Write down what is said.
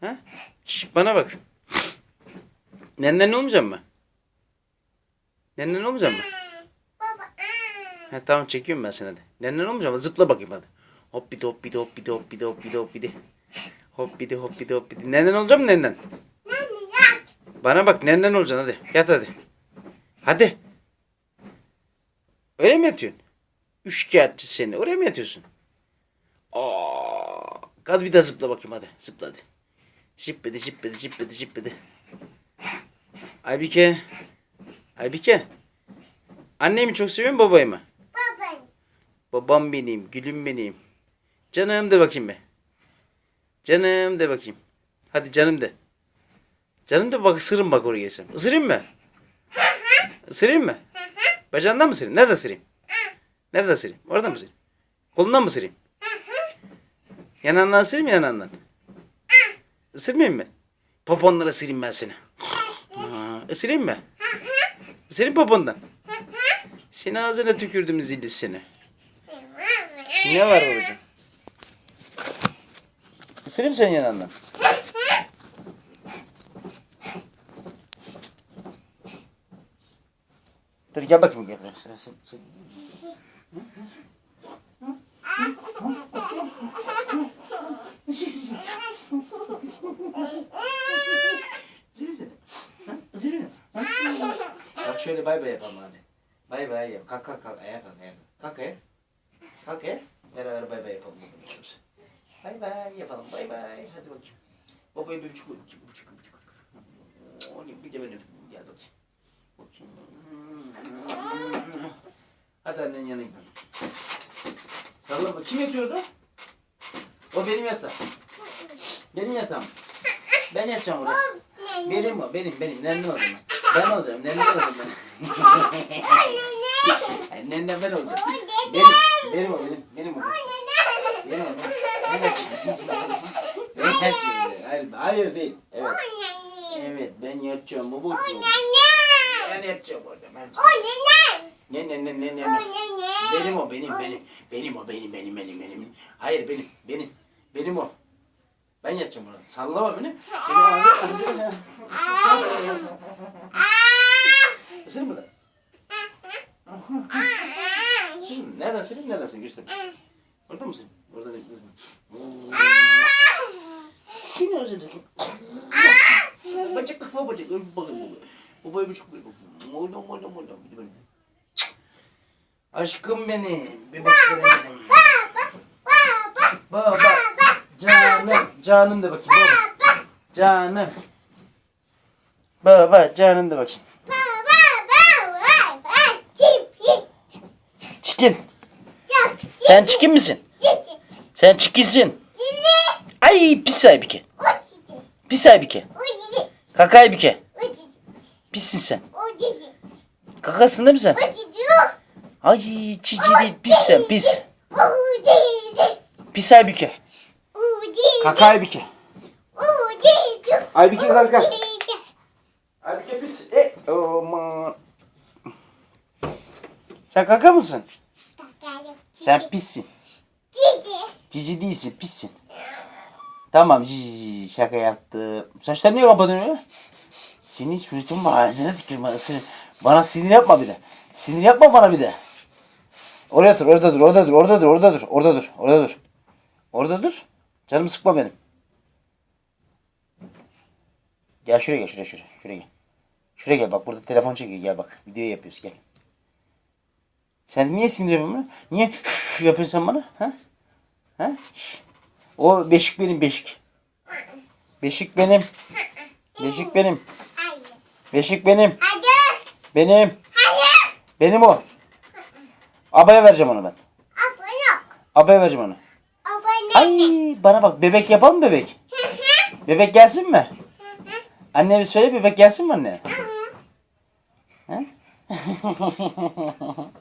Ha? Şş, bana bak. Nenden olmayacak mı? Nenden olmayacak mı? Baba. Ha, tamam çekiyorum ben seni hadi. Nenden olmayacak mı? Zıpla bakayım hadi. Hop bir de hop bir de hop bir de hop bir de hop bir de hop bir de. Hop bir de hop bir de hop bir de. Nenden olacak mı nenden? Bana bak nenden olacaksın hadi. Yat hadi. Hadi. Öyle mi yatıyorsun? Üçkağıtçı seni. Oraya mı yatıyorsun? Aa, hadi bir daha zıpla bakayım hadi. Zıpla hadi. Jippedi jippedi jippedi jippedi. Aybike. Aybike. Anneyi mi çok seviyorsun babayı mı? Baba. Babam benim, gülüm benim. Canım de bakayım be. Canım de bakayım. Hadi canım de. Canım de bak ısırın bak oraya gelsem. Isırayım mı? Isırayım mı? Bacağından mı ısırayım? Nerede ısırayım? Nerede ısırayım? Orada mı ısırayım? Kolundan mı ısırayım? Yanağından ısırayım yanağından? Isırmayayım mı? Popondan ısırayım ben seni. Aa, mı? Isırayım popondan. Seni ağzına tükürdüm zilli seni. Ne var babacığım? Isırayım senin yanından. Dur gel bakayım gel. Sana- sen- sen- Isırayım seni. Ha? Isırayım. Ha? Bak şöyle bay bay yapalım hadi. Bay bay yap. Kalk kalk kalk. Ayağa kalk ayağa kalk. Kalk ayağa. Kalk ayağa. Beraber bay bay yapalım. Bay bay yapalım. Bay bay. Hadi bakayım. Babaya bir buçuk. Bir buçuk, bir buçuk. O ne bir de benim. Gel bakayım. Bakayım. Hadi annenin yanına gidelim. Sallama. Kim yatıyordu? O benim yatağım. Benim yatağım. Ben yatacağım orada. Benim o. Benim benim. Nennen olacağım ben. Ben olacağım. Olacağım ben. Ay, Nennen ben olacağım. Benim. Benim o benim. Benim o. Benim o. Ben yatacağım. Ben yatacağım. Hayır, hayır değil. Evet. Evet ben yatacağım babacığım. Ben yatacağım orada. Ben yatacağım. Ne ne ne ne ne ne. Benim o benim benim. Benim o benim benim benim benim. Hayır benim benim. Benim o. Ben yatacağım orada. Sallama beni. Seni ağzına Isır mı da? Nereden senin nereden senin göster. Orada mısın? Orada değil. Şimdi özür dilerim. Bacak kafa bacak. Öl bakın. Babaya bir çok böyle bakın. Oğlum oğlum oğlum. Bir de böyle. Aşkım benim. Benim. Baba. Canım. Canım da bakayım. Baba. Canım. Baba canım da bakayım. Çikin. Sen çikin misin? Sen çikinsin. Ay pis aybike. Pis aybike. Kaka aybike. Pissin sen. Kakasın değil mi sen? Ay değil pis sen pis. Pis aybike. Kaka aybike. Aybike kaka. Aybike pis. E, aman. Sen kaka mısın? Sen pissin. Cici değilsin pissin. Tamam cici şaka yaptım. Saçları niye kapadın öyle? Senin suratın var ağzına seni- bana sinir yapma bir de. Sinir yapma bana bir de. Oraya dur, orada dur, orada dur, orada dur, orada dur, orada dur, orada dur. Orada dur. Canımı sıkma benim. Gel şuraya gel, şuraya, şuraya, şuraya gel. Şuraya gel bak burada telefon çekiyor gel bak. Video yapıyoruz gel. Sen niye sinir yapıyorsun? Niye yapıyorsun sen bana? Ha? Ha? O beşik benim beşik. Beşik benim. Beşik benim. Beşik benim. Benim. Benim o. Abaya vereceğim onu ben. Abaya vereceğim onu. Ay bana bak bebek yapalım mı bebek? Bebek gelsin mi? Anne bir söyle bebek gelsin mi anne? Ha?